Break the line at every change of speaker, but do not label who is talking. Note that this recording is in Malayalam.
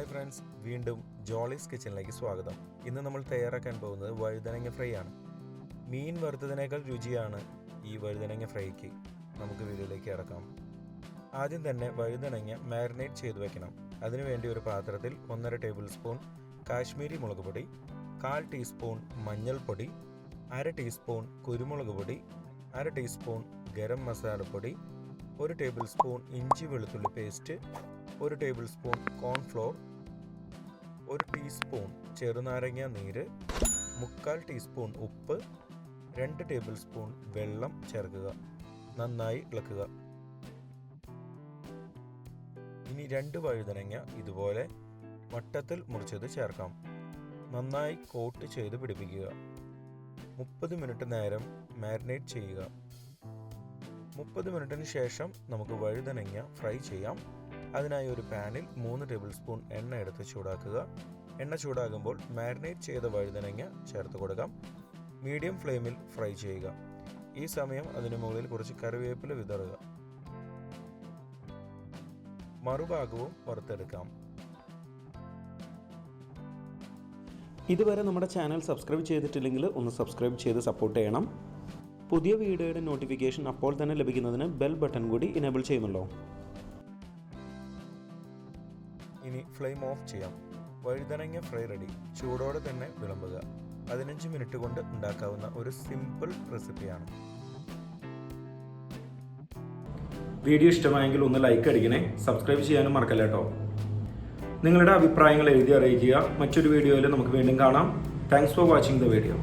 ഹായ് ഫ്രണ്ട്സ് വീണ്ടും ജോളീസ് കിച്ചണിലേക്ക് സ്വാഗതം. ഇന്ന് നമ്മൾ തയ്യാറാക്കാൻ പോകുന്നത് വഴുതനങ്ങ ഫ്രൈ ആണ് മീൻ വറുത്തതിനേക്കാൾ രുചിയാണ് ഈ വഴുതനങ്ങ ഫ്രൈക്ക്. നമുക്ക് വീഡിയോയിലേക്ക് കിടക്കാം. ആദ്യം തന്നെ വഴുതനങ്ങ മാരിനേറ്റ് ചെയ്ത് വെക്കണം. അതിനുവേണ്ടി ഒരു പാത്രത്തിൽ ഒന്നര ടേബിൾ സ്പൂൺ കാശ്മീരി മുളക് പൊടി കാൽ ടീസ്പൂൺ മഞ്ഞൾപ്പൊടി അര ടീസ്പൂൺ കുരുമുളക് പൊടി അര ടീസ്പൂൺ ഗരം മസാലപ്പൊടി ഒരു ടേബിൾ സ്പൂൺ ഇഞ്ചി വെളുത്തുള്ളി പേസ്റ്റ് ഒരു ടേബിൾ സ്പൂൺ കോൺഫ്ലോർ ഒരു ടീസ്പൂൺ ചെറുനാരങ്ങ നീര് മുക്കാൽ ടീസ്പൂൺ ഉപ്പ് രണ്ട് ടേബിൾ സ്പൂൺ വെള്ളം ചേർക്കുക. നന്നായി ഇളക്കുക. ഇനി രണ്ട് വഴുതനങ്ങ ഇതുപോലെ വട്ടത്തിൽ മുറിച്ചത് ചേർക്കാം. നന്നായി കോട്ട് ചെയ്ത് പിടിപ്പിക്കുക. മുപ്പത് മിനിറ്റ് നേരം മാരിനേറ്റ് ചെയ്യുക. മുപ്പത് മിനിറ്റിന് ശേഷം നമുക്ക് വഴുതനങ്ങ ഫ്രൈ ചെയ്യാം. അതിനായി ഒരു പാനിൽ മൂന്ന് ടേബിൾ സ്പൂൺ എണ്ണ എടുത്ത് ചൂടാക്കുക. എണ്ണ ചൂടാകുമ്പോൾ മാരിനേറ്റ് ചെയ്ത വഴുതനങ്ങ ചേർത്ത് കൊടുക്കാം. മീഡിയം ഫ്ലെയിമിൽ ഫ്രൈ ചെയ്യുക. ഈ സമയം അതിനു മുകളിൽ കുറച്ച് കറിവേപ്പില വിതറുക. മറുഭാഗവും വറുത്തെടുക്കാം.
ഇതുവരെ നമ്മുടെ ചാനൽ സബ്സ്ക്രൈബ് ചെയ്തിട്ടില്ലെങ്കിൽ ഒന്ന് സബ്സ്ക്രൈബ് ചെയ്ത് സപ്പോർട്ട് ചെയ്യണം. പുതിയ വീഡിയോയുടെ നോട്ടിഫിക്കേഷൻ അപ്പോൾ തന്നെ ലഭിക്കുന്നതിന് ബെൽ ബട്ടൺ കൂടി ഇനേബിൾ ചെയ്യുമല്ലോ.
ഇനി ഫ്ലെയിം ഓഫ് ചെയ്യാം. വഴുതനങ്ങ ഫ്രൈ റെഡി. ചൂടോടെ തന്നെ വിളമ്പുക. പതിനഞ്ച് മിനിറ്റ് കൊണ്ട് ഉണ്ടാക്കാവുന്ന ഒരു സിമ്പിൾ റെസിപ്പിയാണ്.
വീഡിയോ ഇഷ്ടമായെങ്കിൽ ഒന്ന് ലൈക്ക് അടിക്കണേ. സബ്സ്ക്രൈബ് ചെയ്യാനും മറക്കല്ല കേട്ടോ. നിങ്ങളുടെ അഭിപ്രായങ്ങൾ എഴുതി അറിയിക്കുക. മറ്റൊരു വീഡിയോയിൽ നമുക്ക് വീണ്ടും കാണാം. Thanks for watching the video